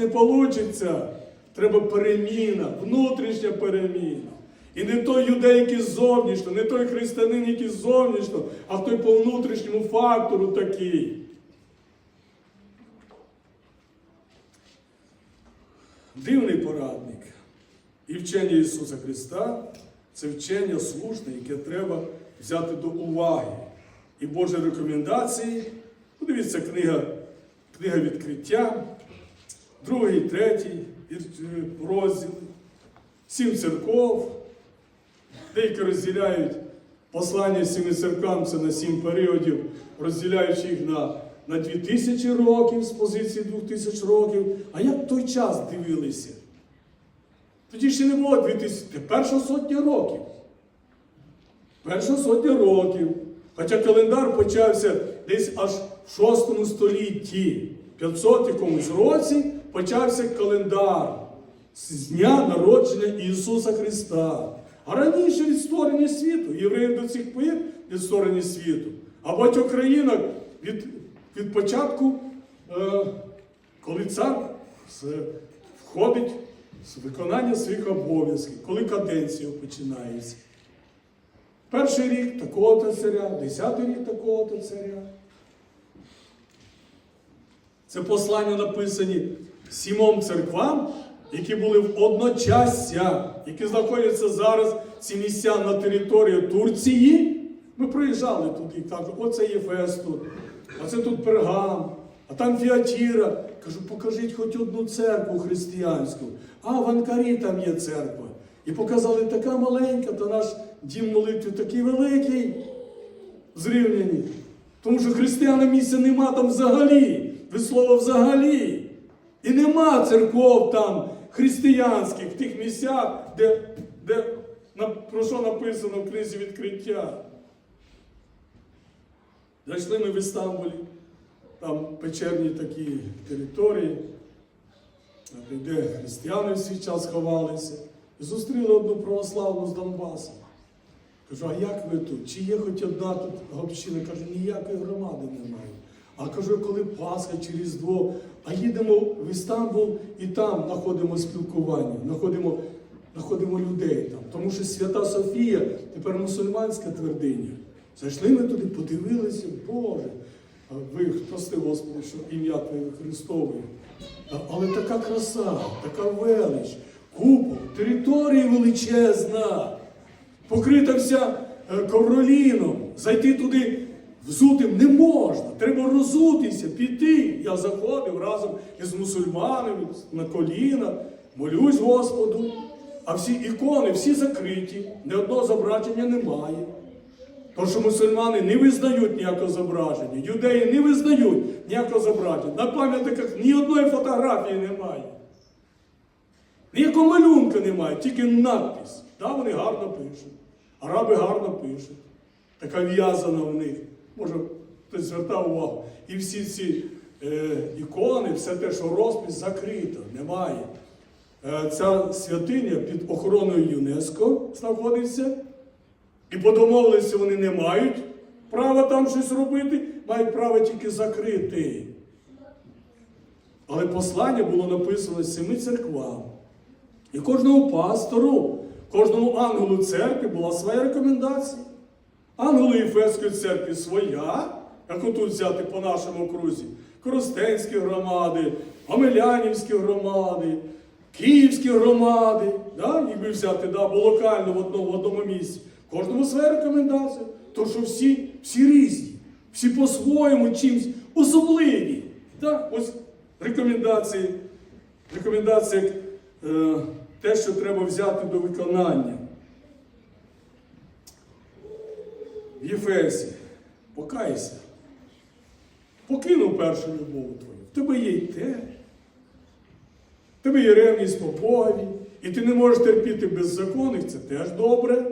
не вийде. Треба переміна, внутрішня переміна. І не той юдей, який зовнішньо, не той християнин, який зовнішньо, а той по внутрішньому фактору такий. Дивний порадник. І вчення Ісуса Христа це вчення слушне, яке треба взяти до уваги. І Божі рекомендації. Подивіться, книга, книга відкриття, другий, третій розділ, сім церков. Деякі розділяють послання сіми церквам це на сім періодів, розділяючи їх на, на дві тисячі років з позиції двох тисяч років. А як в той час дивилися? Тоді ще не було 2000, перша сотня років. Перша сотня років. Хоча календар почався десь аж в 6 столітті, 500 якомусь році почався календар з дня народження Ісуса Христа. А раніше від створення світу, євреїв до цих пір від створення світу. А багатьох країнах від, від початку, е, коли цар входить з виконання своїх обов'язків, коли каденція починається. Перший рік такого-то царя, десятий рік такого-то царя. Це послання написані сімом церквам, які були в одночасся, які знаходяться зараз ці місця на території Турції. Ми приїжджали туди, і кажуть, оце Єфес тут, оце тут Пергам, а там Фіатіра. Кажу, покажіть хоч одну церкву християнську. А в Анкарі там є церква. І показали така маленька, то наш дім молитви такий великий в зрівнянні. Тому що християнам місця нема там взагалі. Від слова взагалі. І нема церков там християнських в тих місцях, де, де про що написано в книзі відкриття. Зайшли ми в Істамбулі, там печерні такі території, де християни в свій час ховалися. І зустріли одну православну з Донбасу. Кажу, а як ви тут? Чи є хоч одна тут община? Кажу, ніякої громади немає. А кажу, коли Пасха чи Різдво, а їдемо в Істамбул і там знаходимо спілкування, знаходимо, знаходимо людей там. Тому що Свята Софія тепер мусульманська твердиня. Зайшли ми туди, подивилися, Боже. Ви прости, Господи, що ім'я Твоє використовує. Але така краса, така велич, купол, територія величезна покрита вся е, ковроліном, зайти туди взутим не можна. Треба розутися, піти. Я заходив разом із мусульманами на коліна, молюсь Господу. А всі ікони, всі закриті, ні одного зображення немає. Тому що мусульмани не визнають ніякого зображення, юдеї не визнають ніякого зображення. На пам'ятниках ні одної фотографії немає. Ніякого малюнка немає, тільки надпис. Да, вони гарно пишуть. Араби гарно пишуть. Така в'язана в них. Може, хтось звертав увагу. І всі ці е, ікони, все те, що розпис закрито, немає. Е, ця святиня під охороною ЮНЕСКО знаходиться. І по домовленості вони не мають права там щось робити, мають право тільки закрити. Але послання було написано семи церквам. І кожному пастору, кожному ангелу церкви була своя рекомендація. Ангелу Єфеської церкви своя, як отут взяти по нашому окрузі, Коростенські громади, Омелянівські громади, Київські громади, да? якби взяти да, бо локально в одному, в одному місці. Кожному своя рекомендація. То що всі, всі різні, всі по-своєму чимсь особливі. Да? Ось рекомендації, рекомендація е, те, що треба взяти до виконання. В Єфесі, покайся. Покинув першу любов твою. В тебе є й те. В тебе є ревність по Богові. І ти не можеш терпіти беззаконних, це теж добре.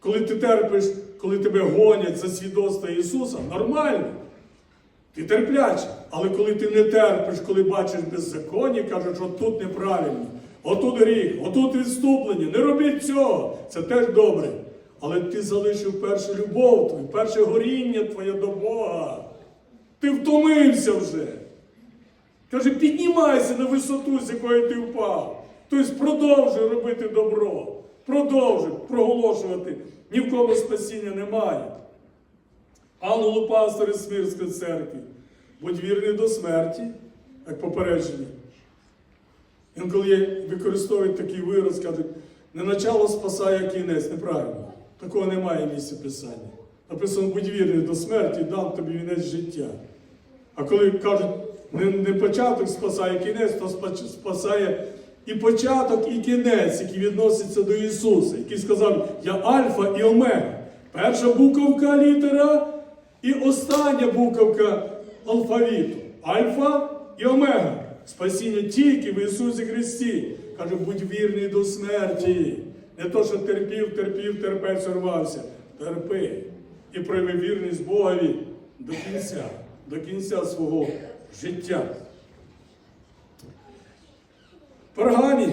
Коли ти терпиш, коли тебе гонять за свідоцтво Ісуса, нормально. Ти терплячий. Але коли ти не терпиш, коли бачиш беззаконня, кажуть, що тут неправильно, отут гріх, отут відступлення, не робіть цього. Це теж добре. Але ти залишив першу любов твою, перше горіння твоє до Бога. Ти втомився вже. Каже, піднімайся на висоту, з якої ти впав. Тобто продовжуй робити добро. Продовжуй проголошувати. Ні в кому спасіння немає. Ангелу пастори Смирської церкви. Будь вірний до смерті, як попередження. Інколи використовують такий вираз, кажуть, не начало спасає кінець. Неправильно. Такого немає в місці писання. Написано, будь вірний до смерті, дам тобі вінець життя. А коли кажуть, не, не початок спасає кінець, то спасає і початок, і кінець, які відносяться до Ісуса, який сказав, я Альфа і Омега. Перша буковка літера і остання буковка алфавіту. Альфа і Омега. Спасіння тільки в Ісусі Христі. Каже, будь вірний до смерті. Не то, що терпів, терпів, терпець урвався. Терпи. І прояви вірність Богові до кінця, до кінця свого життя. Паргані.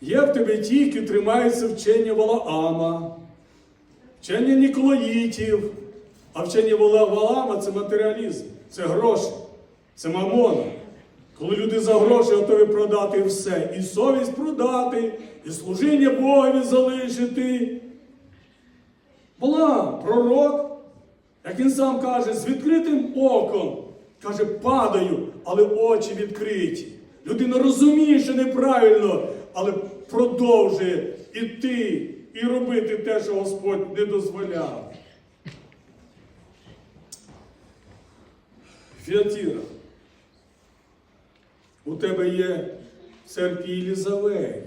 Є в тебе ті, які тримаються вчення Валаама, вчення Ніколаїтів, а вчення Вала- Валаама це матеріалізм, це гроші, це мамон. Коли люди за гроші готові продати все, і совість продати, і служіння Богові залишити. Валаам, пророк, як він сам каже, з відкритим оком, каже, падаю, але очі відкриті. Людина розуміє, що неправильно, але продовжує іти і робити те, що Господь не дозволяв. Фіатіра. У тебе є в церкві Єлізавей.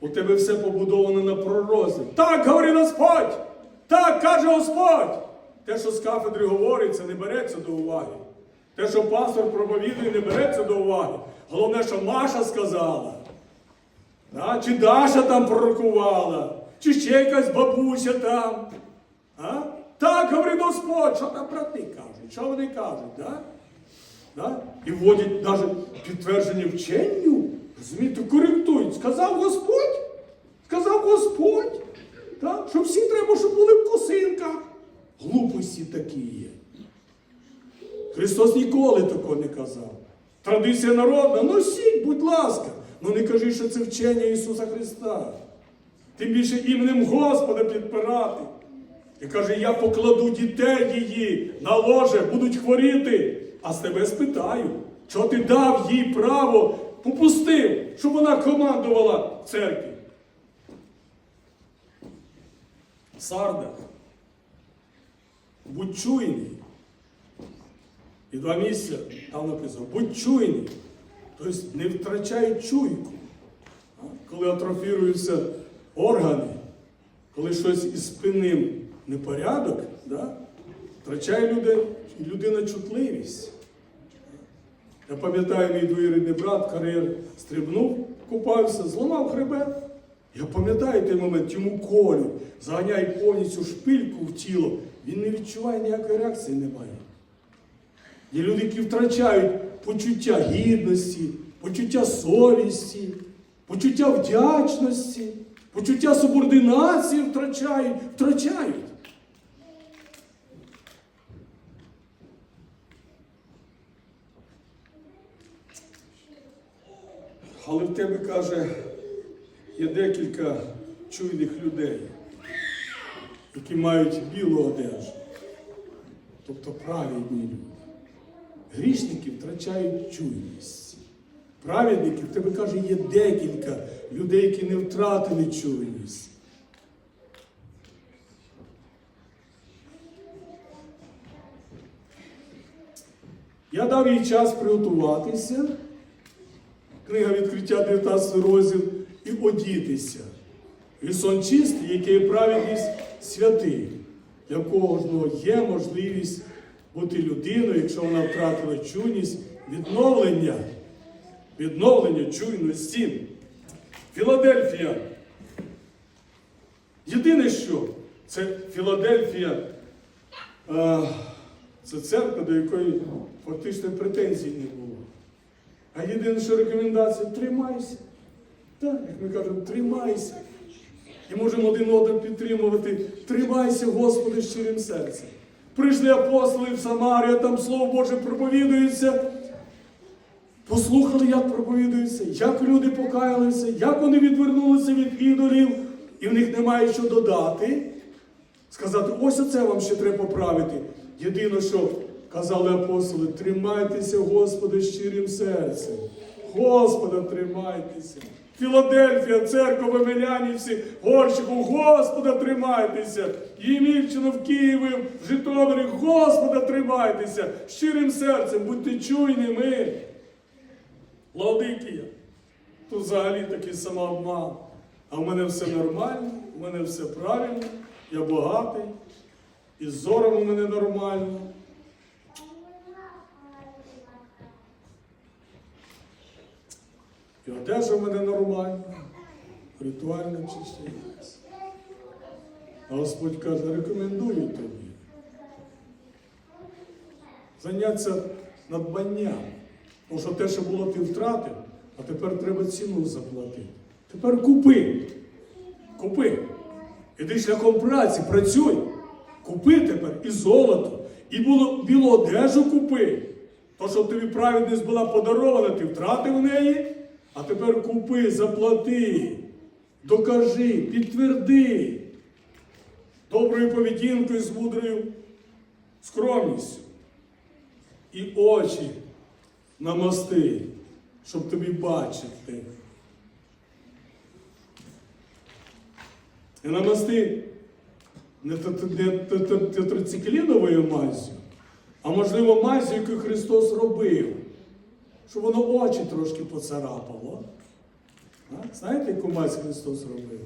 У тебе все побудовано на пророзі. Так говорить Господь! Так каже Господь! Те, що з кафедри говориться, не береться до уваги. Те, що пастор проповідує, не береться до уваги. Головне, що Маша сказала. Да? Чи Даша там пророкувала, чи ще якась бабуся там. А? Так говорить Господь, що там брати кажуть, що вони кажуть. Да? Да? І вводять навіть підтвердження вченню. Розумієте, коректують. Сказав Господь. Сказав Господь. Так? Що всі треба, щоб були в косинках. Глупості такі є. Христос ніколи такого не казав. Традиція народна, носіть, будь ласка. Ну не кажи, що це вчення Ісуса Христа. Тим більше іменем Господа підпирати. І каже, я покладу дітей її на ложе, будуть хворіти. А з тебе спитаю, що ти дав їй право, попустив, щоб вона командувала церкві. Сарда, будь чуйний. І два місця там написано, будь чуйний. Тобто не втрачай чуйку. Коли атрофіруються органи, коли щось із спинним непорядок, да? Втрачає люди, людина чутливість. Я пам'ятаю, мій двоюрідний брат кар'єр стрибнув, купався, зламав хребет. Я пам'ятаю той момент, йому колю, заганяє повністю шпильку в тіло. Він не відчуває ніякої реакції немає. Є люди, які втрачають почуття гідності, почуття совісті, почуття вдячності, почуття субординації втрачають, втрачають. Але в тебе каже, є декілька чуйних людей, які мають білу одежу, тобто праведні люди. Грішники втрачають чуйність. Праведники, в тебе каже, є декілька людей, які не втратили чуйність. Я дав їй час приготуватися. Книга відкриття 19 розділ і одітися. І сон чистий, який праведність святий, для кожного є можливість бути людиною, якщо вона втратила чуйність, відновлення, відновлення чуйності. Філадельфія. Єдине що, це Філадельфія, е, це церква, до якої фактично претензій не було. А єдине, що рекомендація тримайся. Так, як ми кажемо, тримайся. І можемо один одного підтримувати. Тримайся, Господи, щирим серцем. Прийшли апостоли в Самарію, там Слово Боже проповідується. Послухали, як проповідується, як люди покаялися, як вони відвернулися від ідолів, і в них немає що додати. Сказати, ось оце вам ще треба поправити. Єдине, що казали апостоли, тримайтеся, Господи, щирим серцем. Господа тримайтеся. Філадельфія, церква в Емелянівці, Горщику, Господа тримайтеся. Ємівчино в Києві, в Житомирі, Господа тримайтеся. Щирим серцем, будьте чуйними. Лаодикія. Тут взагалі такий самообман. А в мене все нормально, в мене все правильно, я багатий, і зором у мене нормально. І одежа в мене нормальна, ритуальна чистість. А Господь каже, рекомендую тобі. Заняття надбанням. Тому що те, що було, ти втратив, а тепер треба ціну заплатити. Тепер купи. Купи. Іди шляхом праці, працюй. Купи тепер і золото, і було, білу одежу купи. То, що тобі праведність була подарована, ти втратив неї, а тепер купи, заплати, докажи, підтверди доброю поведінкою з мудрою скромністю. І очі намасти, щоб тобі бачити. І намасти не тет- не тет- тетрацикліновою мазю, а можливо мазю, яку Христос робив, щоб воно очі трошки поцарапало. А? Знаєте, яку мазь Христос робив?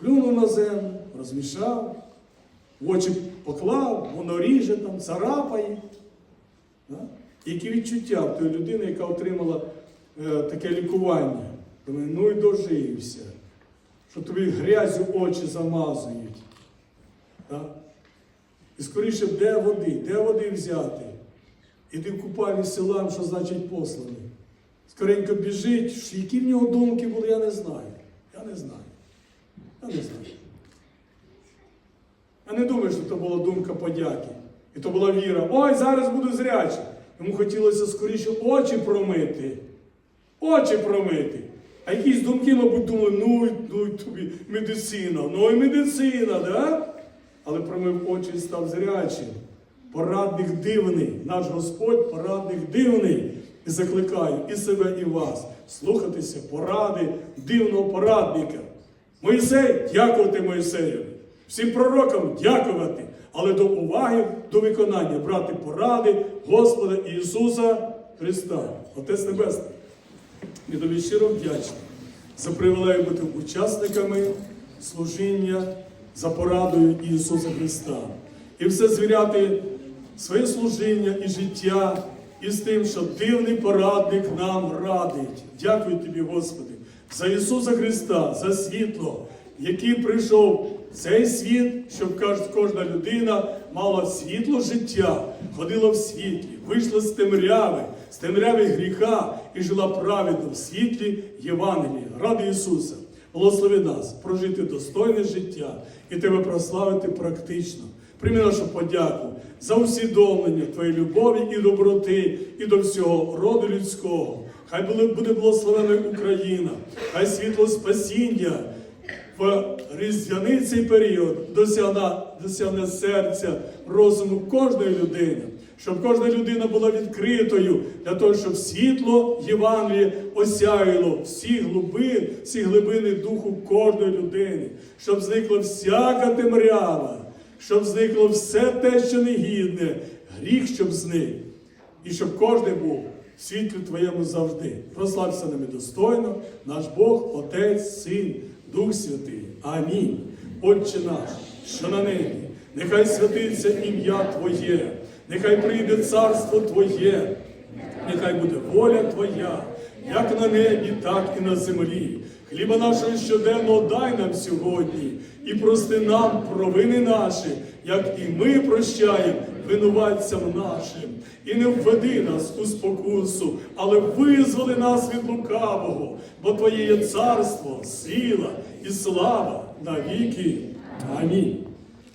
Плюнув на землю, розмішав, в очі поклав, воно ріже там, царапає. Да? Які відчуття в тої людини, яка отримала е, таке лікування? Думаю, ну і дожився, що тобі грязю очі замазують. Да? І скоріше, де води? Де води взяти? Іди в купальні селам, що значить посланий. Скоренько біжить, які в нього думки були, я не знаю. Я не знаю. Я не знаю. Я не думаю, що це була думка подяки. І то була віра. Ой, зараз буду зрячий. Йому хотілося скоріше очі промити. Очі промити. А якісь думки, мабуть, думали, ну, ну тобі медицина, ну і медицина, да? Але промив очі і став зрячим. Порадник дивний, наш Господь порадник дивний. І закликаю і себе, і вас слухатися поради дивного порадника. Моїсей дякувати Моїсеєві. Всім пророкам дякувати, але до уваги, до виконання брати поради Господа Ісуса Христа. Отець Небесний. Ми тобі щиро вдячні за привілей бути учасниками служіння за порадою Ісуса Христа. І все звіряти своє служіння і життя із тим, що дивний порадник нам радить. Дякую тобі, Господи, за Ісуса Христа, за світло, який прийшов в цей світ, щоб кожна людина мала світло життя, ходила в світлі, вийшла з темряви, з темряви гріха і жила праведно в світлі Євангелія, ради Ісуса. Благослови нас прожити достойне життя і тебе прославити практично. Прийми нашу подяку за усвідомлення Твоєї любові і доброти, і до всього роду людського. Хай буде- благословена Україна, хай світло спасіння в різдвяний цей період досягне, досягне серця, розуму кожної людини, щоб кожна людина була відкритою для того, щоб світло Євангелія осяяло всі глиби, всі глибини духу кожної людини, щоб зникла всяка темрява, щоб зникло все те, що негідне, гріх, щоб зник, і щоб кожен був в світлі Твоєму завжди. Прослався нами достойно, наш Бог, Отець, Син, Дух Святий. Амінь. Отче наш, що на небі, нехай святиться ім'я Твоє, нехай прийде царство Твоє, нехай буде воля Твоя, як на небі, так і на землі. Хліба нашого щоденного дай нам сьогодні, і прости нам провини наші, як і ми прощаємо винуватцям нашим. І не введи нас у спокусу, але визволи нас від лукавого, бо Твоє є царство, сила і слава на віки. Амінь.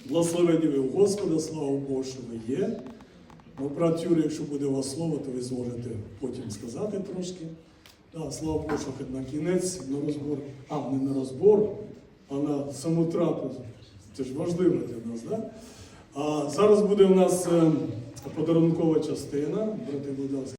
Благословені ви Господа, слава ви є. Ну, брат Юрій, якщо буде у вас слово, то ви зможете потім сказати трошки. Да, слава Богу, що на кінець, на розбор, а не на розбор, а на саму трапезу. Це ж важливо для нас, да? Зараз буде у нас е, подарункова частина. Брати, будь ласка.